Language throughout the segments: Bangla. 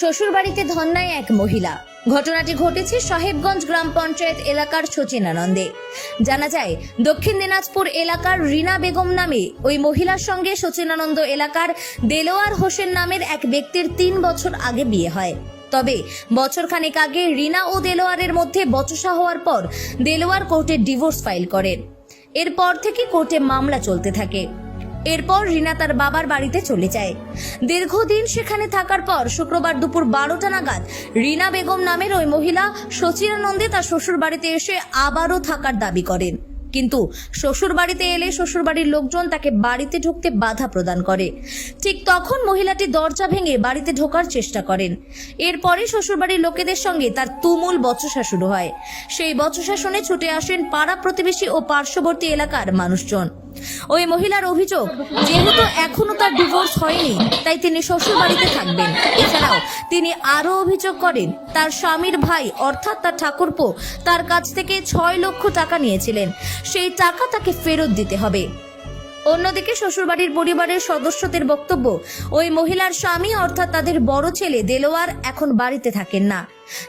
শ্বশুরবাড়িতে ধন্যায় এক মহিলা। ঘটনাটি ঘটেছে সাহেবগঞ্জ গ্রাম পঞ্চায়েত এলাকার সচিনানন্দে। জানা যায়, দক্ষিণ দিনাজপুর এলাকার রিনা বেগম নামে ওই মহিলার সঙ্গে সচিনানন্দ এলাকার দেলোয়ার হোসেন নামের এক ব্যক্তির তিন বছর আগে বিয়ে হয়। তবে বছরখানেক আগে রিনা ও দেলোয়ারের মধ্যে বচসা হওয়ার পর দেলোয়ার কোর্টে ডিভোর্স ফাইল করেন। এরপর থেকে কোর্টে মামলা চলতে থাকে। এরপর রিনা তার বাবার বাড়িতে চলে যায়। দীর্ঘদিন সেখানে থাকার পর শুক্রবার দুপুর বারোটা নাগাদ রিনা বেগম নামের ওই মহিলা সচিরানন্দে তার শ্বশুর বাড়িতে এসে আবারও থাকার দাবি করেন। কিন্তু শ্বশুর বাড়িতে এলে শ্বশুর বাড়ির লোকজন তাকে বাড়িতে ঢুকতে বাধা প্রদান করে। ঠিক তখন মহিলাটি দরজা ভেঙে বাড়িতে ঢোকার চেষ্টা করেন। এরপরে শ্বশুরবাড়ির লোকেদের সঙ্গে তার তুমুল বচসা শুরু হয়। সেই বচসা শুনে ছুটে আসেন পাড়া প্রতিবেশী ও পার্শ্ববর্তী এলাকার মানুষজন। ওই মহিলার অভিযোগ, যেহেতু এখনও তার ডিভোর্স হয়নি, তাই তিনি শ্বশুর বাড়িতে থাকবেন। এছাড়াও তিনি আরও অভিযোগ করেন, তার স্বামীর ভাই, অর্থাৎ তার ঠাকুরপো, তার কাছ থেকে ছয় লক্ষ টাকা নিয়েছিলেন। সেই টাকা তাকে ফেরত দিতে হবে। অন্যদিকে শ্বশুরবাড়ির পরিবারের সদস্যদের বক্তব্য, ওই মহিলার স্বামী, অর্থাৎ তাদের বড় ছেলে দেলোয়ার, এখন বাড়িতে থাকেন না।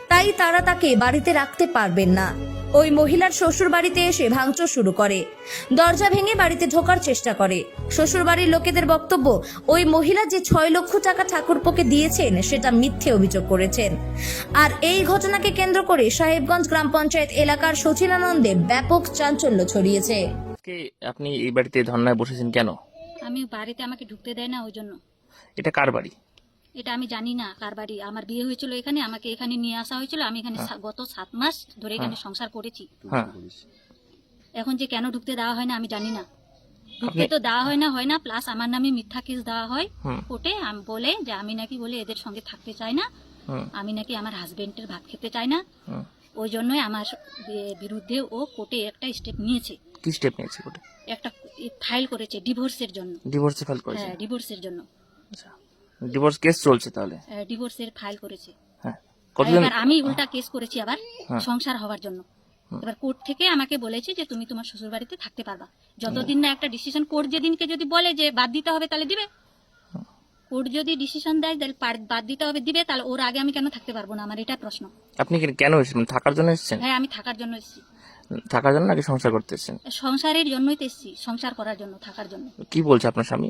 তাই তারা তাকে বাড়িতে রাখতে পারবেন না। ওই মহিলার শ্বশুর বাড়িতে এসে ভাঙচুর শুরু করে। দরজা ভেঙে বাড়িতে ঢোকার চেষ্টা করে। শ্বশুরবাড়ির লোকেদের বক্তব্য ওই মহিলা যে ছয় লক্ষ টাকা ঠাকুরপোকে দিয়েছেন সেটা মিথ্যে অভিযোগ করেছেন। আর এই ঘটনাকে কেন্দ্র করে সাহেবগঞ্জ গ্রাম পঞ্চায়েত এলাকার সচিনানন্দে ব্যাপক চাঞ্চল্য ছড়িয়েছে। আপনি এই বাড়িতে ধর্নায় বসেছেন কেন? আমি বাড়িতে আমাকে ঢুকতে দেয় না ওই জন্য। এটা কার বাড়ি? এটা আমি জানি না কার বাড়ি? আমার বিয়ে হয়েছিল এখানে আমাকে এখানে নিয়ে আসা হয়েছিল। আমি এখানে সা- গত সাত মাস ধরে এখানে সংসার করেছি। হ্যাঁ। এখন যে কেন ঢুকতে দেওয়া হয় না আমি জানি না। ঢুকতে তো দেওয়া হয় না হয় না প্লাস আমার নামে মিথ্যা কেস দেওয়া হয় হুম। কোর্টে। আম- বলে যে আমি নাকি বলে এদের সঙ্গে থাকতে চাই না। হুম আমি নাকি আমার হাজবেন্ডের ভাত খেতে চাই না। হুম ওই জন্যই আমার বি- বিরুদ্ধে ও কোর্টে একটা স্টেপ নিয়েছে। কি স্টেপ নিয়েছে কোর্টে? একটা ফাইল করেছে ডিভোর্সের জন্য। ডিভোর্সে ফাইল করেছে। হ্যাঁ ডিভোর্সের জন্য। আচ্ছা। ডিভোর্স কেস চলছে তাহলে? ডিভোর্সের ফাইল করেছে। হ্যাঁ। কতদিন এবার আমি উল্টা কেস করেছি আবার হ্যাঁ। সংসার হওয়ার জন্য। এবার কোর্ট থেকে আমাকে বলেছে যে তুমি তোমার শ্বশুর বাড়িতে থাকতে পারবা। যতদিন না একটা ডিসিশন কোর্ট যেদিনকে যদি বলে যে বাদ দিতে হবে তাহলে দিবে। কোর্ট যদি ডিসিশন দেয় তাহলে বাদ দিতে হবে দিবে তাহলে ওর আগে আমি কেন থাকতে পারব না? আমার এটা প্রশ্ন। আপনি কেন এসেছেন? মানে থাকার জন্য এসেছেন? হ্যাঁ আমি থাকার জন্য এসেছি। থাকার জন্য নাকি সংসার করতে এসেছেন? সংসারের জন্যই তো এসেছি সংসার করার জন্য থাকার জন্য। কি বলছে আপনার স্বামী?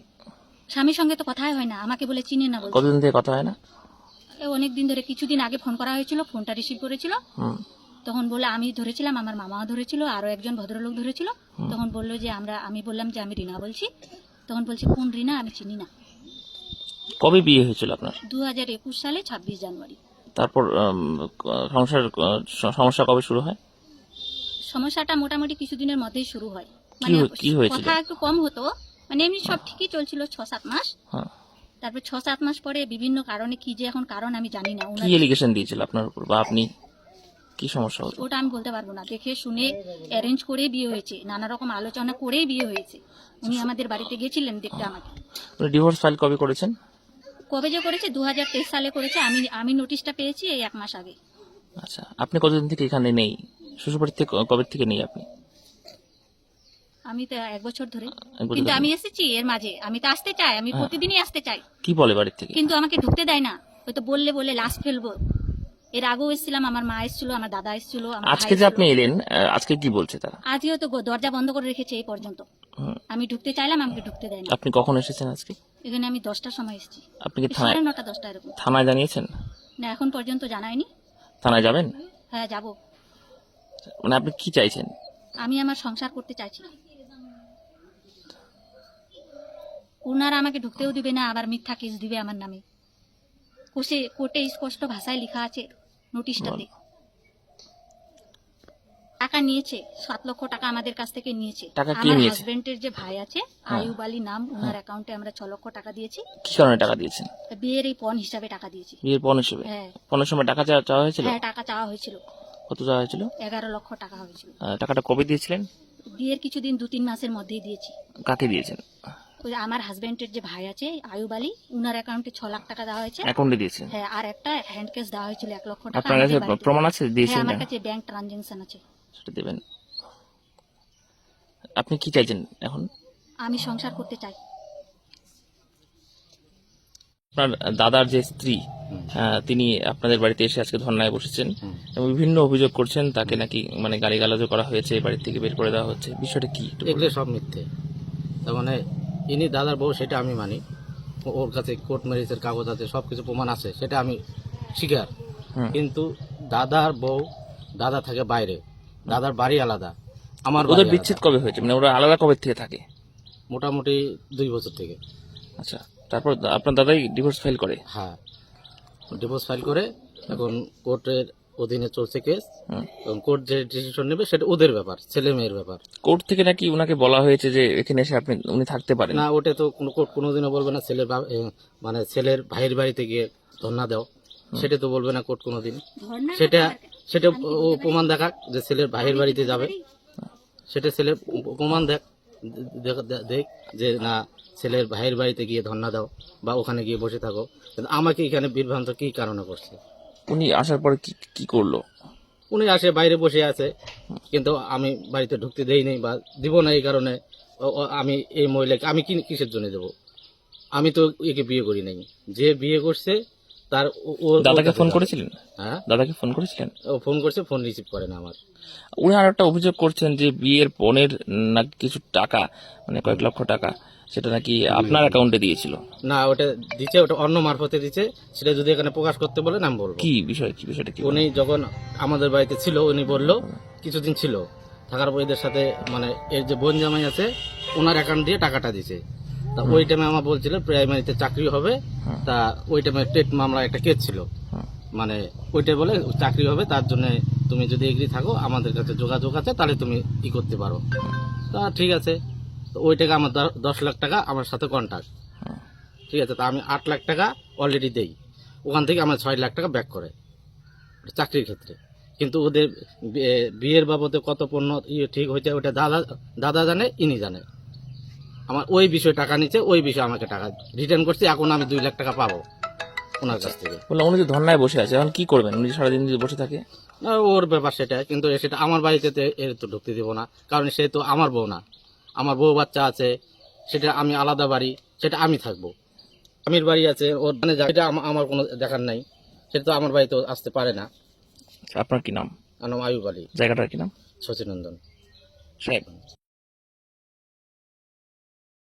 স্বামীর সঙ্গে তো কথাই হয় না আমাকে বলে চিনে না বলছে। কতদিন থেকে কথা হয় না? অনেক দিন ধরে কিছুদিন আগে ফোন করা হয়েছিল ফোনটা রিসিভ করেছিল। হুম। তখন বলে আমি ধরেছিলাম আমার মামাও ধরেছিল আরও একজন ভদ্রলোক ধরেছিল। তখন বলল যে আমরা আমি বললাম যে আমি রিনা বলছি। তখন বলছে কোন রিনা? আমি চিনি না। কবে বিয়ে হয়েছিল আপনার? দু হাজার একুশ সালে ছাব্বিশ জানুয়ারি। তারপর উম, সংসার সমস্যা কবে শুরু হয়? সমস্যাটা মোটামুটি কিছুদিনের মধ্যেই শুরু হয়। হয়েছিল? কথা একটু কম হতো। মানে এমনি সব ঠিকই চলছিল ছ সাত মাস। হ্যাঁ। তারপর ছ সাত মাস পরে বিভিন্ন কারণে কি যে এখন কারণ আমি জানি না। কি এলিগেশন দিয়েছিল আপনার উপর? বা আপনি কি সমস্যা হতো ওটা আমি বলতে পারব না। দেখে শুনে অ্যারেঞ্জ করে বিয়ে হয়েছে। নানা রকম আলোচনা করেই বিয়ে হয়েছে। উনি আমাদের বাড়িতে গেছিলেন দেখতে আমাকে। ডিভোর্স ফাইল কবে করেছেন? কবে যে করেছে? দু হাজার তেইশ সালে করেছে। আমি আমি নোটিশটা পেয়েছি এই এক মাস আগে। আচ্ছা। আপনি কতদিন থেকে এখানে নেই? শ্বশুরবাড়ি থেকে কবে থেকে নেই আপনি? আমি তো এক বছর ধরে। কিন্তু আমি এসেছি এর মাঝে। আমি তো আসতে চাই আমি হ্যাঁ। প্রতিদিনই আসতে চাই। কি বলে বাড়ির থেকে? কিন্তু আমাকে ঢুকতে দেয় না। হয়তো বললে বলে লাশ ফেলব। এর আগেও এসেছিলাম আমার মা এসেছিল আমার দাদা এসেছিল আজকে যে আপনি এলেন আজকে কি বলছে তারা? আজকেও তো দরজা বন্ধ করে রেখেছে এই পর্যন্ত। আমি ঢুকতে চাইলাম আমাকে ঢুকতে দেয় না। আপনি কখন এসেছেন আজকে? এখানে আমি দশটার সময় এসেছি। আপনি কি থানায় নটা দশটা এরকম। থানায় জানিয়েছেন? না এখন পর্যন্ত জানায়নি। থানায় যাবেন? হ্যাঁ যাব। মানে আপনি কি চাইছেন? আমি আমার সংসার করতে চাইছি ওনারা আমাকে ঢুকতেও দিবে না আবার মিথ্যা কেস দিবে আমার নামে। কোষে কোর্টে স্পষ্ট ভাষায় লেখা আছে নোটিশটাতে টাকা নিয়েছে সাত লক্ষ টাকা আমাদের কাছ থেকে নিয়েছে। আমার হাজবেন্ডের যে ভাই আছে হ্যাঁ। আয়ুব আলী নাম ওনার অ্যাকাউন্টে আমরা ছ লক্ষ টাকা দিয়েছি। কি কারণে টাকা দিয়েছেন? বিয়ের এই পণ হিসাবে টাকা দিয়েছি। বিয়ের পণ হিসেবে? হ্যাঁ। পণের সময় টাকা চাওয়া চাওয়া হয়েছিল? হ্যাঁ টাকা চাওয়া হয়েছিল। কত চাওয়া হয়েছিল? এগারো লক্ষ টাকা হয়েছিল। টাকাটা কবে দিয়েছিলেন? বিয়ের কিছুদিন দু তিন মাসের মধ্যেই দিয়েছি। কাকে দিয়েছেন? ওই আমার হাজবেন্ডের যে ভাই আছে আয়ুব আলী উনার অ্যাকাউন্টে ছ লাখ টাকা দেওয়া হয়েছে। অ্যাকাউন্টে দিয়েছেন হ্যাঁ আর একটা হ্যান্ড ক্যাশ দেওয়া হয়েছিল এক লক্ষ টাকা আপনার কাছে প্রমাণ আছে? হ্যাঁ দিয়েছেন আমার? কাছে ব্যাংক ট্রানজাকশন আছে। সেটা দেবেন। আপনি কি চাইছেন এখন? আমি সংসার করতে চাই। আপনার দাদার যে স্ত্রী তিনি আপনাদের বাড়িতে এসে আজকে ধর্নায় বসেছেন এবং বিভিন্ন অভিযোগ করছেন তাকে নাকি মানে গালিগালাজও করা হয়েছে এই বাড়ি থেকে বের করে দেওয়া হচ্ছে। বিষয়টা কি এগুলো সব মিথ্যে। তার মানে ইনি দাদার বউ সেটা আমি মানি। ওর কাছে কোর্ট ম্যারেজের কাগজ আছে সব কিছু প্রমাণ আছে সেটা আমি স্বীকার কিন্তু দাদার বউ দাদা থাকে বাইরে। দাদার বাড়ি আলাদা আমার ওদের বিচ্ছেদ কবে হয়েছে? মানে ওরা আলাদা কবে থেকে থাকে? মোটামুটি দুই বছর থেকে। আচ্ছা তারপর আপনার দাদাই ডিভোর্স ফাইল করে? হ্যাঁ ডিভোর্স ফাইল করে এখন কোর্টের অধীনে চলছে কেস এবং কোর্ট যে ডিসিশন নেবে সেটা ওদের ব্যাপার ছেলে মেয়ের ব্যাপার। কোর্ট থেকে নাকি ওনাকে বলা হয়েছে যে এখানে এসে আপনি উনি থাকতে পারেন। না ওটা তো কোনো কোর্ট কোনোদিনও বলবে না ছেলের মানে ছেলের ভাইয়ের বাড়িতে গিয়ে ধর্ণা দাও। সেটা তো বলবে না কোর্ট কোনোদিন। সেটা সেটা ও প্রমাণ দেখাক যে ছেলের ভাইয়ের বাড়িতে যাবে। সেটা ছেলে প্রমাণ দেখ দেখ- যে না ছেলের ভাইয়ের বাড়িতে গিয়ে ধর্ণা দাও বা ওখানে গিয়ে বসে থাকো। আমাকে এখানে বিভ্রান্ত কি কারণে করছে? উনি আসার পরে কি কি করল? উনি আসে বাইরে বসে আছে। কিন্তু আমি বাড়িতে ঢুকতে দেইনি বা দিব না এই কারণে আমি এই মহিলাকে আমি কি কিসের জন্য দেব? আমি তো একে বিয়ে করি নাই। যে বিয়ে করছে তার ও- ও- দাদাকে ফোন করেছিলেন? হ্যাঁ? দাদাকে ফোন করেছিলেন? ও ফোন করছে ফোন রিসিভ করে না আমার। উনি আর একটা অভিযোগ করছেন যে বিয়ের পণের নাকি কিছু টাকা মানে কয়েক লক্ষ টাকা। সেটা নাকি আপনার অ্যাকাউন্টে দিয়েছিল? না ওটা দিচ্ছে ওটা অন্য মারফতে দিচ্ছে সেটা যদি এখানে প্রকাশ করতে বলেন আমি বলব। কি বিষয় কি বিষয়টা কি উনি যখন আমাদের বাড়িতে ছিল উনি বলল কিছুদিন ছিল থাকার পর এদের সাথে মানে এর যে বোন জামাই আছে ওনার অ্যাকাউন্ট দিয়ে টাকাটা দিছে। তা ওই টাইমে আমার বলছিল প্রাইমারিতে চাকরি হবে। তা ওই টাইমে টেট মামলা একটা কেস ছিল। মানে ওইটা বলে চাকরি হবে তার জন্য তুমি যদি এগ্রি থাকো আমাদের কাছে যোগাযোগ আছে তাহলে তুমি ই করতে পারো। তা ঠিক আছে। তো ওই টাকা আমার দশ লাখ টাকা আমার সাথে কন্ট্যাক্ট ঠিক আছে তা আমি আট লাখ টাকা অলরেডি দেই। ওখান থেকে আমার ছয় লাখ টাকা ব্যাক করে চাকরির ক্ষেত্রে। কিন্তু ওদের বিয়ের বাবদে কত পণ্য ইয়ে ঠিক হয়েছে ওটা দাদা দাদা জানে ইনি জানে। আমার ওই বিষয়ে টাকা নিচ্ছে ওই বিষয়ে আমাকে টাকা রিটার্ন করছে এখন আমি দুই লাখ টাকা পাবো ওনার কাছ থেকে। বললাম উনি যে ধর্নায় বসে আছে এখন কি করবেন? উনি সারাদিন যদি বসে থাকে? ওর ব্যাপার সেটা কিন্তু সেটা আমার বাড়িতে এর তো ঢুকতে দেবো না কারণ সে তো আমার বউ না। আমার বউ বাচ্চা আছে সেটা আমি আলাদা বাড়ি সেটা আমি থাকব। আমির বাড়ি আছে ওর মানে যেটা আমার কোনো দেখার নাই সেটা তো আমার বাড়িতে আসতে পারে না। আপনার কি নাম? আমার আয়ুব আলী। জায়গাটার কি নাম? শচীনন্দন। সাহেব।